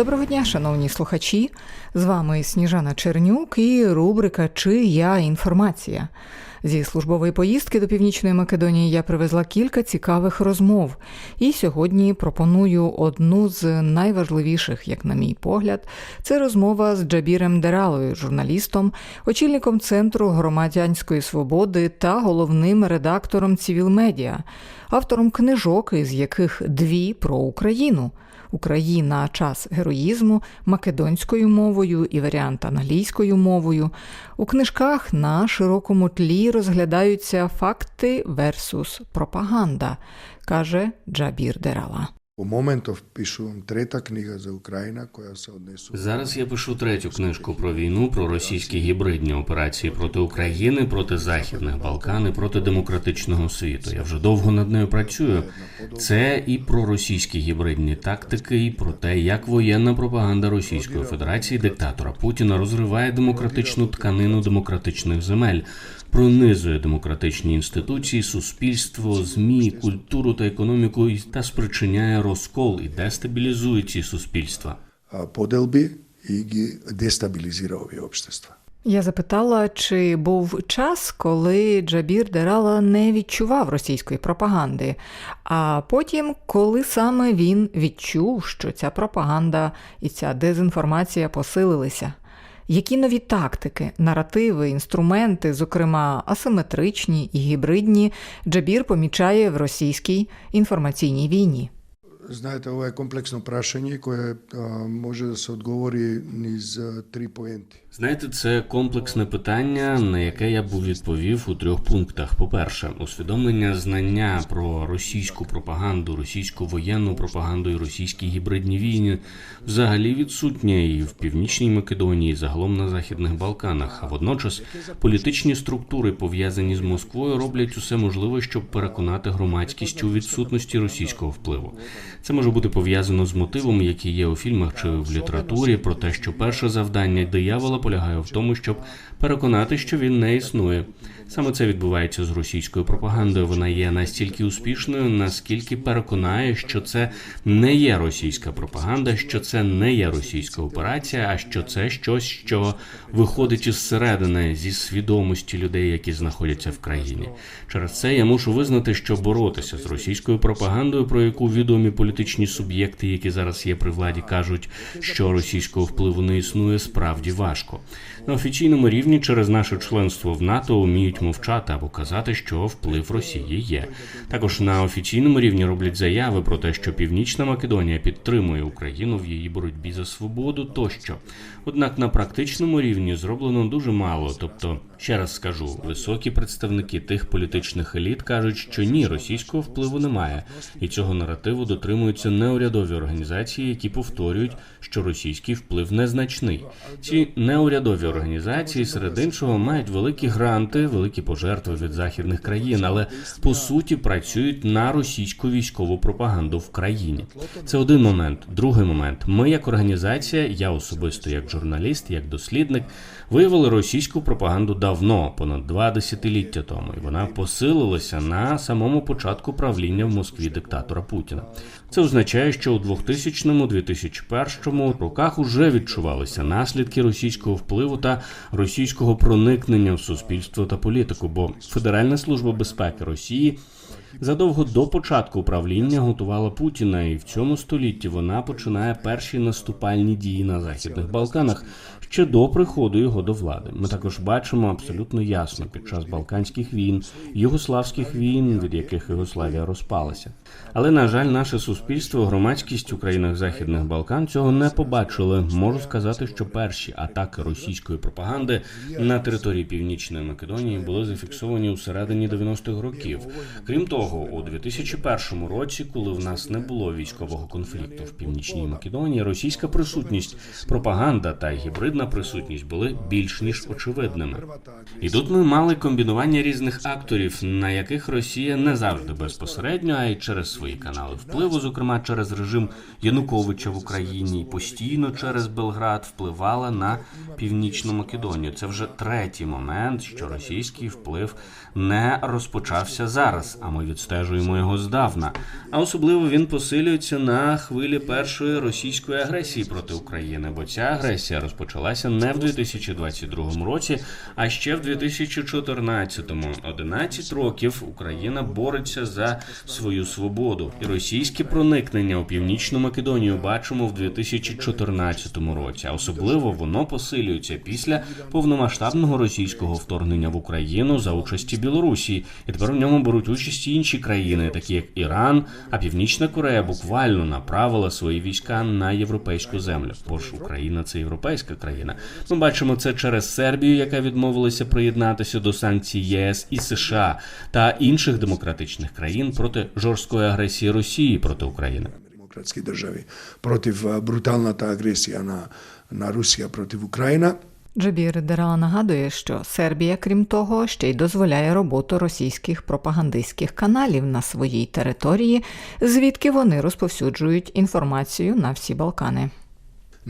Доброго дня, шановні слухачі. З вами Сніжана Чернюк і рубрика Чи я інформація. Зі службової поїздки до Північної Македонії я привезла кілька цікавих розмов. І сьогодні пропоную одну з найважливіших, як на мій погляд, це розмова з Джабірем Дералою, журналістом, очільником Центру громадянської свободи та головним редактором Цивілмедіа, автором книжок, із яких дві про Україну. Україна час героїзму македонською мовою і варіант англійською мовою. У книжках на широкому тлі розглядаються факти версус пропаганда, каже Джабір Дерала. У моментов пишу трета книга за Україна, koja se odnesu. Зараз я пишу третю книжку про війну, про російські гібридні операції проти України, проти західних Балкан і проти демократичного світу. Я вже довго над нею працюю. Це і про російські гібридні тактики, і про те, як воєнна пропаганда Російської Федерації диктатора Путіна розриває демократичну тканину демократичних земель, пронизує демократичні інституції, суспільство, змі, культуру та економіку і- та спричиняє розкол і дестабілізує ці суспільства. gi destabilizira ovi opštestva. Я запитала, чи був час, коли Джабір Дерала не відчував російської пропаганди, а потім, коли саме він відчув, що ця пропаганда і ця дезінформація посилилися. Які нові тактики, наративи, інструменти, зокрема асиметричні і гібридні, Джабір помічає в російській інформаційній війні? Знаєте, це комплексне kompleksno яке може a, može з se odgovori Знаєте, це комплексне питання, на яке я б відповів у трьох пунктах. По-перше, усвідомлення знання про російську пропаганду, російську воєнну пропаганду і російські гібридні війни взагалі відсутнє і в північній Македонії, і загалом на західних Балканах. А водночас політичні структури, пов'язані з Москвою, роблять усе можливе, щоб переконати громадськість у відсутності російського впливу. Це може бути пов'язано з мотивом, які є у фільмах чи в літературі, про те, що перше завдання диявола полягає в тому, щоб переконати, що він не існує. Саме це відбувається з російською пропагандою. Вона є настільки успішною, наскільки переконає, що це не є російська пропаганда, що це не є російська операція, а що це щось, що виходить із середини зі свідомості людей, які знаходяться в країні. Через це я мушу визнати, що боротися з російською пропагандою, про яку відомі політичні суб'єкти, які зараз є при владі, кажуть, що російського впливу не існує, справді важко. На офіційному рівні через наше членство в НАТО вміють мовчати або казати, що вплив Росії є. Також на офіційному рівні роблять заяви про те, що Північна Македонія підтримує Україну в її боротьбі за свободу тощо. Однак на практичному рівні зроблено дуже мало. Тобто, ще раз скажу, високі представники тих політичних еліт кажуть, що ні, російського впливу немає, і цього наративу дотримуються неурядові організації, які повторюють, що російський вплив незначний. Ці неурядові організації серед іншого мають великі гранти, великі пожертви від західних країн, але по суті працюють на російську військову пропаганду в країні. Це один момент. Другий момент. Ми, як організація, я особисто як журналіст, як дослідник, виявили російську пропаганду давно, понад два десятиліття тому, і вона посилилася на самому початку правління в Москві диктатора Путіна. Це означає, що у 2000-2001 роках уже відчувалися наслідки російського впливу та російського проникнення в суспільство та політику, бо Федеральна служба безпеки Росії задовго до початку правління готувала Путіна, і в цьому столітті вона починає перші наступальні дії на західних Балканах ще до приходу його до влади. Ми також бачимо абсолютно ясно під час Балканських війн, югославських війн, від яких Югославія розпалася. Але на жаль, наше суспільство, громадськість у країнах західних Балкан цього не побачили. Можу сказати, що перші атаки російської пропаганди на території Північної Македонії були зафіксовані у середині 90-х років. Крім того, у 2001 році, коли в нас не було військового конфлікту в північній Македонії, російська присутність, пропаганда та гібридна присутність були більш ніж очевидними. І тут ми мали комбінування різних акторів, на яких Росія не завжди безпосередньо, а й через свої канали впливу, зокрема через режим Януковича в Україні, і постійно через Белград впливала на північну Македонію. Це вже третій момент, що російський вплив не розпочався зараз. А ми відстежуємо його здавна. А особливо він посилюється на хвилі першої російської агресії проти України, бо ця агресія розпочалася не в 2022 році, а ще в 2014-му. 11 років Україна бореться за свою свободу, і російське проникнення у північну Македонію бачимо в 2014 році. А особливо воно посилюється після повномасштабного російського вторгнення в Україну за участі Білорусі, і тепер в ньому беруть участь інші країни, такі як Іран, а Північна Корея буквально направила свої війська на європейську землю. Бо ж Україна це європейська країна. Ми бачимо це через Сербію, яка відмовилася приєднатися до санкцій ЄС і США та інших демократичних країн проти жорсткої агресії Росії проти України. demokratske države protiv a, brutalната agresija na, na Rusija protiv Ukrajina. Джабір Дерала нагадує, що Сербія, крім того, ще й дозволяє роботу російських пропагандистських каналів на своїй території, звідки вони розповсюджують інформацію на всі Балкани.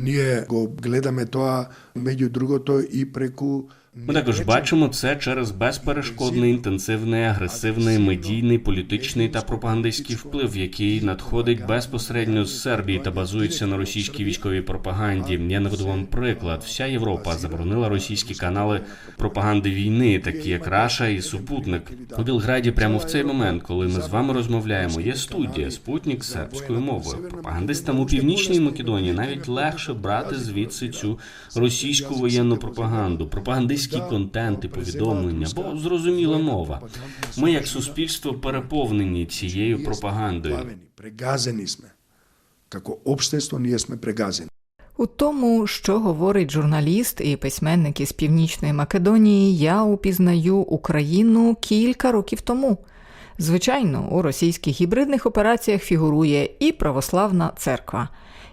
Ние го гледаме тоа меѓу другото и преку Ми також бачимо це через безперешкодний, інтенсивний, агресивний, медійний, політичний та пропагандистський вплив, який надходить безпосередньо з Сербії та базується на російській військовій пропаганді. Я наведу вам приклад. Вся Європа заборонила російські канали пропаганди війни, такі як Раша і Супутник. У Білграді, прямо в цей момент, коли ми з вами розмовляємо, є студія Спутник сербською мовою. Пропагандистам у північній Македонії навіть легше брати звідси цю російську воєнну пропаганду, пропагандистський контент і повідомлення, бо зрозуміла мова. Ми, як суспільство, переповнені цією пропагандою. У тому, що говорить журналіст і письменник із Північної Македонії, я упізнаю Україну кілька років тому. Звичайно, у російських гібридних операціях фігурує і православна церква.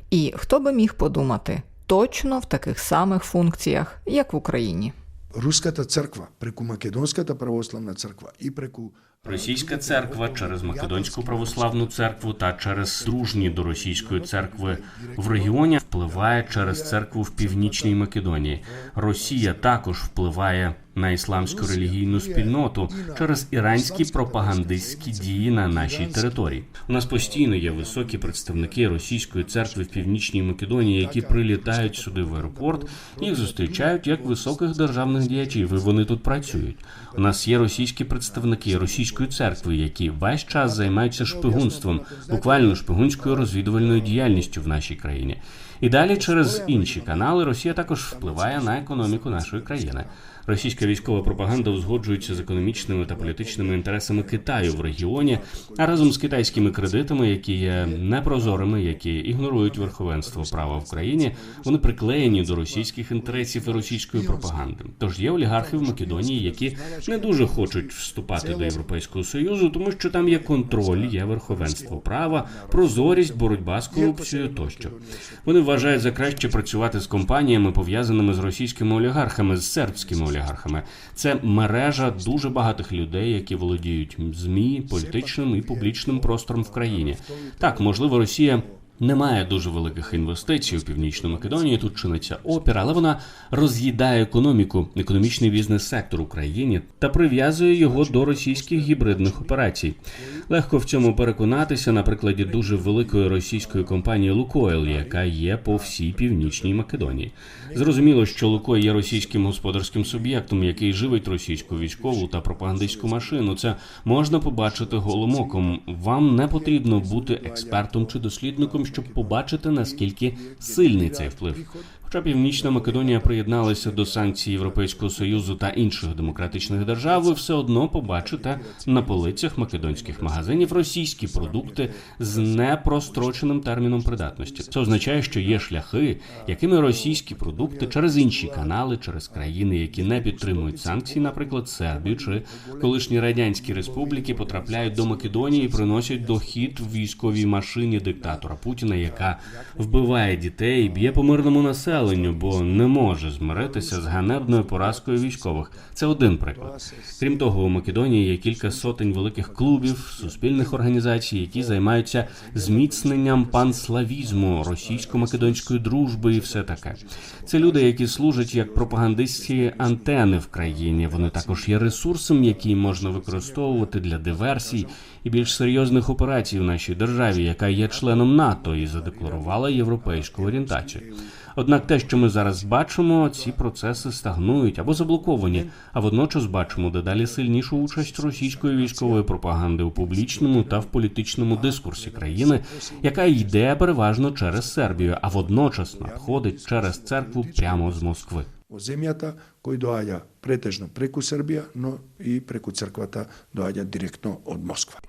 І хто би міг подумати, точно в таких самих функціях, як в Україні. Руската црква преку Македонската православна црква и преку Російська церква через Македонську православну церкву та через дружні до російської церкви в регіоні впливає через церкву в північній Македонії. Росія також впливає на ісламську релігійну спільноту через іранські пропагандистські дії на нашій території. У нас постійно є високі представники російської церкви в північній Македонії, які прилітають сюди в аеропорт. Їх зустрічають як високих державних діячів. і Вони тут працюють. У нас є російські представники російської церкви, які весь час займаються шпигунством, буквально шпигунською розвідувальною діяльністю в нашій країні. І далі через інші канали Росія також впливає на економіку нашої країни. Російська військова пропаганда узгоджується з економічними та політичними інтересами Китаю в регіоні, а разом з китайськими кредитами, які є непрозорими, які ігнорують верховенство права в країні, вони приклеєні до російських інтересів і російської пропаганди. Тож є олігархи в Македонії, які не дуже хочуть вступати до Європейського союзу, тому що там є контроль, є верховенство права, прозорість, боротьба з корупцією тощо. Вони вважають за краще працювати з компаніями, пов'язаними з російськими олігархами, з сербськими олігархами. Це мережа дуже багатих людей, які володіють змі, політичним і публічним простором в країні. Так, можливо, Росія. Не має дуже великих інвестицій у північну Македонію. Тут чиниться опір, але вона роз'їдає економіку, економічний бізнес-сектор Україні та прив'язує його до російських гібридних операцій. Легко в цьому переконатися на прикладі дуже великої російської компанії Лукойл, яка є по всій північній Македонії. Зрозуміло, що Лукойл є російським господарським суб'єктом, який живить російську військову та пропагандистську машину. Це можна побачити голим оком. Вам не потрібно бути експертом чи дослідником, щоб побачити наскільки сильний цей вплив. Хоча Північна Македонія приєдналася до санкцій Європейського союзу та інших демократичних держав, ви все одно побачите на полицях македонських магазинів російські продукти з непростроченим терміном придатності. Це означає, що є шляхи, якими російські продукти через інші канали, через країни, які не підтримують санкції, наприклад, Сербію чи колишні радянські республіки, потрапляють до Македонії і приносять дохід в військовій машині диктатора Путіна, яка вбиває дітей, б'є по мирному населенню населенню, бо не може змиритися з ганебною поразкою військових. Це один приклад. Крім того, у Македонії є кілька сотень великих клубів, суспільних організацій, які займаються зміцненням панславізму, російсько-македонської дружби і все таке. Це люди, які служать як пропагандистські антени в країні. Вони також є ресурсом, який можна використовувати для диверсій і більш серйозних операцій в нашій державі, яка є членом НАТО і задекларувала європейську орієнтацію. Однак те, що ми зараз бачимо, ці процеси стагнують або заблоковані, а водночас бачимо дедалі сильнішу участь російської військової пропаганди у публічному та в політичному дискурсі країни, яка йде переважно через Сербію, а водночас надходить через церкву прямо з Москви. Земјата кој доаѓа претежно преку Србија, но и преку црквата доаѓа директно од Москва.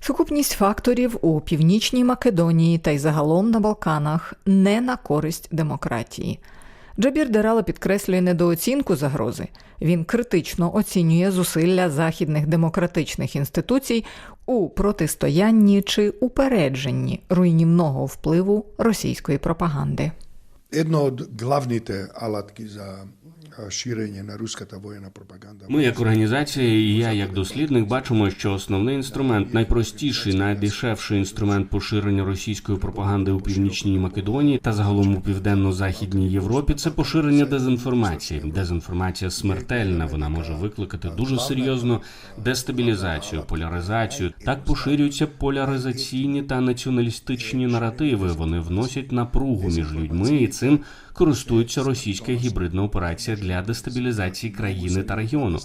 Сукупність факторів у Північній Македонії та й загалом на Балканах не на користь демократії. Джабір Дерала підкреслює недооцінку загрози. Він критично оцінює зусилля західних демократичних інституцій у протистоянні чи упередженні руйнівного впливу російської пропаганди. Едно од главните алатки за ширење на руската војна пропаганда. Ми, як організація, і я як дослідник, бачимо, що основний інструмент, найпростіший, найдешевший інструмент поширення російської пропаганди у північній Македонії та загалом у південно-західній Європі це поширення дезінформації. Дезінформація смертельна. Вона може викликати дуже серйозну дестабілізацію, поляризацію. Так поширюються поляризаційні та націоналістичні наративи. Вони вносять напругу між людьми, і цим користується російська гібридна операція для дестабілізації країни та регіону.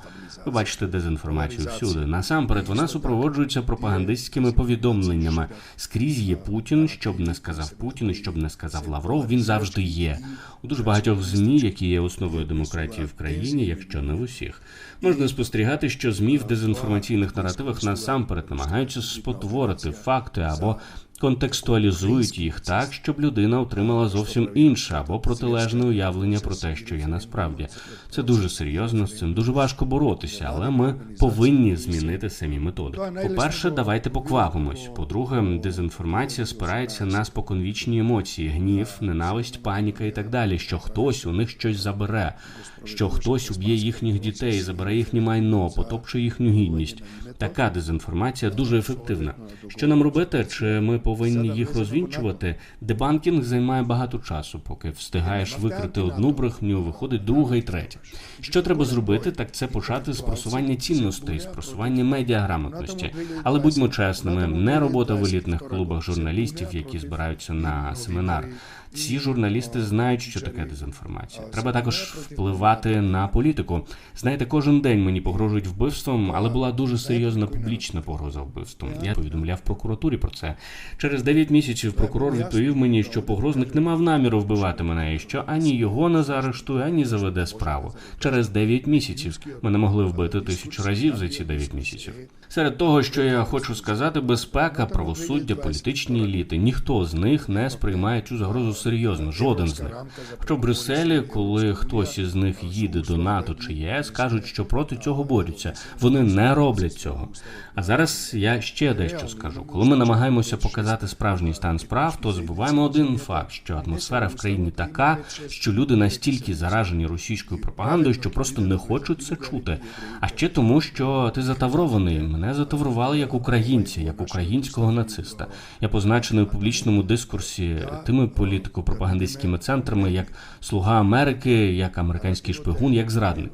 Ви бачите дезінформацію всюди. Насамперед вона супроводжується пропагандистськими повідомленнями. Скрізь є Путін, щоб не сказав Путін, щоб не сказав Лавров. Він завжди є у дуже багатьох змі, які є основою демократії в країні, якщо не в усіх. Можна спостерігати, що змі в дезінформаційних наративах насамперед намагаються спотворити факти або контекстуалізують їх так, щоб людина отримала зовсім інше або протилежне уявлення про те, що є насправді. Це дуже серйозно з цим дуже важко боротися, але ми повинні змінити самі методи. По-перше, давайте поквапимось. По-друге, дезінформація спирається на споконвічні емоції, гнів, ненависть, паніка і так далі. Що хтось у них щось забере, що хтось уб'є їхніх дітей, забере їхнє майно, потопче їхню гідність. Така дезінформація дуже ефективна. Що нам робити? Чи ми повинні їх розвінчувати? Дебанкінг займає багато часу, поки встигаєш викрити одну брехню, виходить друга і третя. Що треба зробити? Так це почати з просування цінностей, з просування медіаграмотності. Але будьмо чесними, не робота в елітних клубах журналістів, які збираються на семінар. Ці журналісти знають, що таке дезінформація. Треба також впливати на політику. Знаєте, кожен день мені погрожують вбивством, але була дуже серйозна публічна погроза вбивством. Я повідомляв прокуратурі про це. Через 9 місяців прокурор відповів мені, що погрозник не мав наміру вбивати мене, і що ані його не заарештує, ані заведе справу. Через 9 місяців мене могли вбити тисячу разів за ці 9 місяців. Серед того, що я хочу сказати, безпека, правосуддя, політичні еліти. Ніхто з них не сприймає цю загрозу серйозно. Жоден з них. Хоча в Брюсселі, коли хтось із них їде до НАТО чи ЄС, кажуть, що проти цього борються. Вони не роблять цього. А зараз я ще дещо скажу. Коли ми намагаємося показати справжній стан справ, то забуваємо один факт, що атмосфера в країні така, що люди настільки заражені російською пропагандою, що просто не хочуть це чути. А ще тому, що ти затаврований. Мене затаврували як українця, як українського нациста. Я позначений у публічному дискурсі тими політико-пропагандистськими центрами, як слуга Америки, як американський шпигун, як зрадник.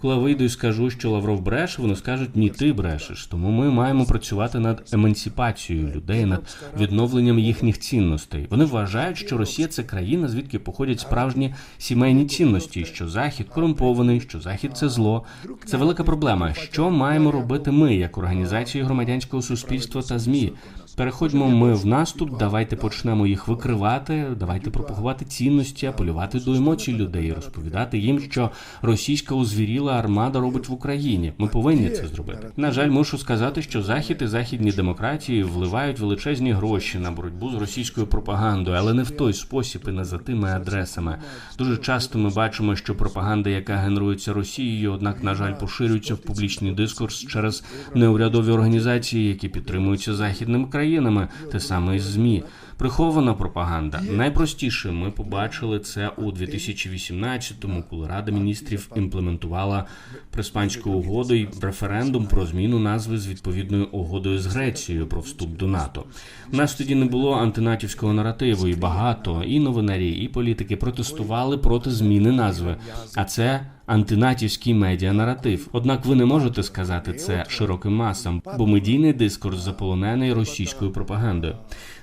Коли я вийду і скажу, що Лавров бреше, вони скажуть ні, ти брешеш. Тому ми маємо працювати над емансипацією людей, над відновленням їхніх цінностей. Вони вважають, що Росія це країна, звідки походять справжні сімейні цінності, що захід корумпований, що захід це зло. Це велика проблема. Що маємо робити ми, як організації громадянського суспільства та змі? Переходьмо ми в наступ. Давайте почнемо їх викривати. Давайте пропагувати цінності, апелювати до емоцій людей, розповідати їм, що російська узвіріла армада робить в Україні. Ми повинні це зробити. На жаль, мушу сказати, що захід і західні демократії вливають величезні гроші на боротьбу з російською пропагандою, але не в той спосіб і не за тими адресами. Дуже часто ми бачимо, що пропаганда, яка генерується Росією, однак, на жаль, поширюється в публічний дискурс через неурядові організації, які підтримуються західними країнами, те саме і змі. Прихована пропаганда. Найпростіше ми побачили це у 2018-му, коли Рада міністрів імплементувала приспанську угоду і референдум про зміну назви з відповідною угодою з Грецією про вступ до НАТО. У нас тоді не було антинатівського наративу, і багато і новинарі, і політики протестували проти зміни назви. А це антинатівський медіанаратив. Однак ви не можете сказати це широким масам, бо медійний дискурс заполонений російською пропагандою.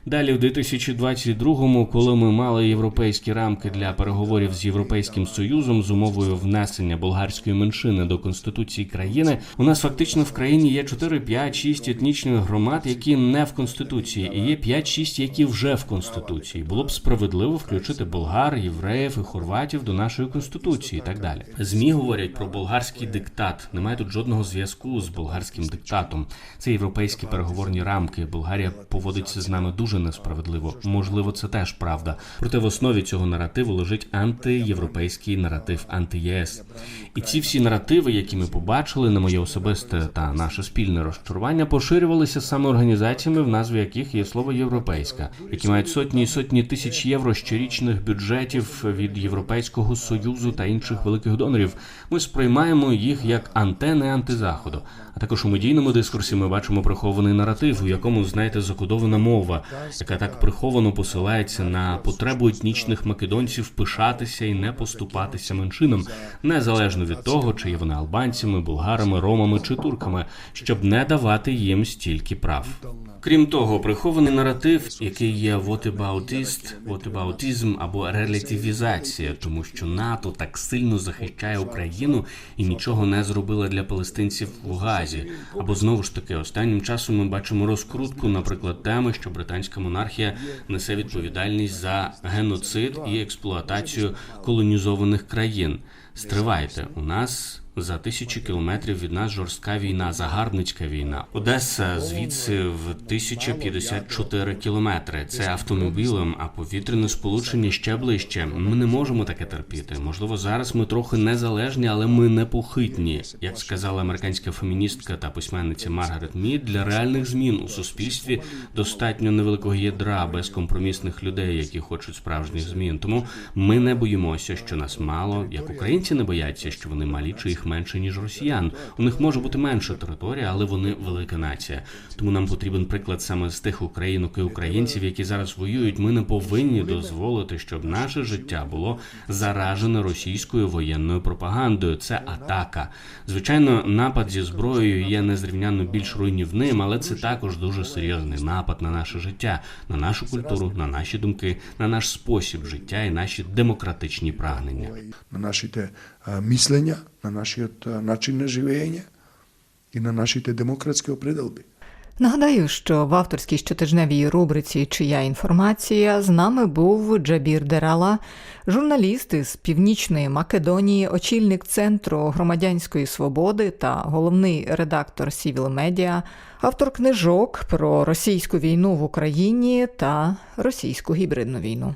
Далі, в 2022-му, коли ми мали європейські рамки для переговорів з європейським союзом з умовою внесення болгарської меншини до конституції країни, у нас фактично в країні є 4, 5, 6 етнічних громад, які не в конституції, і є 5-6, які вже в конституції. Було б справедливо включити болгар, євреїв і хорватів до нашої конституції, і так далі. Змі говорять про болгарський диктат. Немає тут жодного зв'язку з болгарським диктатом. Це європейські переговорні рамки. Болгарія поводиться з нами дуже несправедливо. Можливо, це теж правда. Проте в основі цього наративу лежить антиєвропейський наратив анти-ЄС. І ці всі наративи, які ми побачили, на моє особисте та наше спільне розчарування, поширювалися саме організаціями, в назві яких є слово європейська, які мають сотні і сотні тисяч євро щорічних бюджетів від Європейського союзу та інших великих донорів. Ми сприймаємо їх як антени антизаходу. А також у медійному дискурсі ми бачимо прихований наратив, у якому знаєте закодована мова, яка так приховано посилається на потребу етнічних македонців пишатися і не поступатися меншинам, незалежно від того, чи є вони албанцями, болгарами, ромами чи турками, щоб не давати їм стільки прав. Крім того, прихований наратив, який є whataboutism, whataboutism або релятивізація, тому що НАТО так сильно захищає Україну і нічого не зробила для палестинців в Газі. Або знову ж таки, останнім часом ми бачимо розкрутку, наприклад, теми, що британська монархія несе відповідальність за геноцид і експлуатацію колонізованих країн. Стривайте, у нас за тисячі кілометрів від нас жорстка війна, загарбницька війна. Одеса звідси в 1054 кілометри. Це автомобілем, а повітряне сполучення ще ближче. Ми не можемо таке терпіти. Можливо, зараз ми трохи незалежні, але ми непохитні. Як сказала американська феміністка та письменниця Маргарет Мід, для реальних змін у суспільстві достатньо невеликого ядра безкомпромісних людей, які хочуть справжніх змін. Тому ми не боїмося, що нас мало, як українці не бояться, що вони малі чи їх менше ніж росіян. У них може бути менша територія, але вони велика нація. Тому нам потрібен приклад саме з тих українок і українців, які зараз воюють. Ми не повинні дозволити, щоб наше життя було заражене російською воєнною пропагандою. Це атака. Звичайно, напад зі зброєю є незрівняно більш руйнівним, але це також дуже серйозний напад на наше життя, на нашу культуру, на наші думки, на наш спосіб життя і наші демократичні прагнення. na našite a, mišljenja, na naš način življenja i na našite demokratske opredelbe. Нагадаю, що в авторській щотижневій рубриці Чия інформація з нами був Джабір Дерала, журналіст із Північної Македонії, очільник Центру громадянської свободи та головний редактор Сівіл Медіа, автор книжок про російську війну в Україні та російську гібридну війну.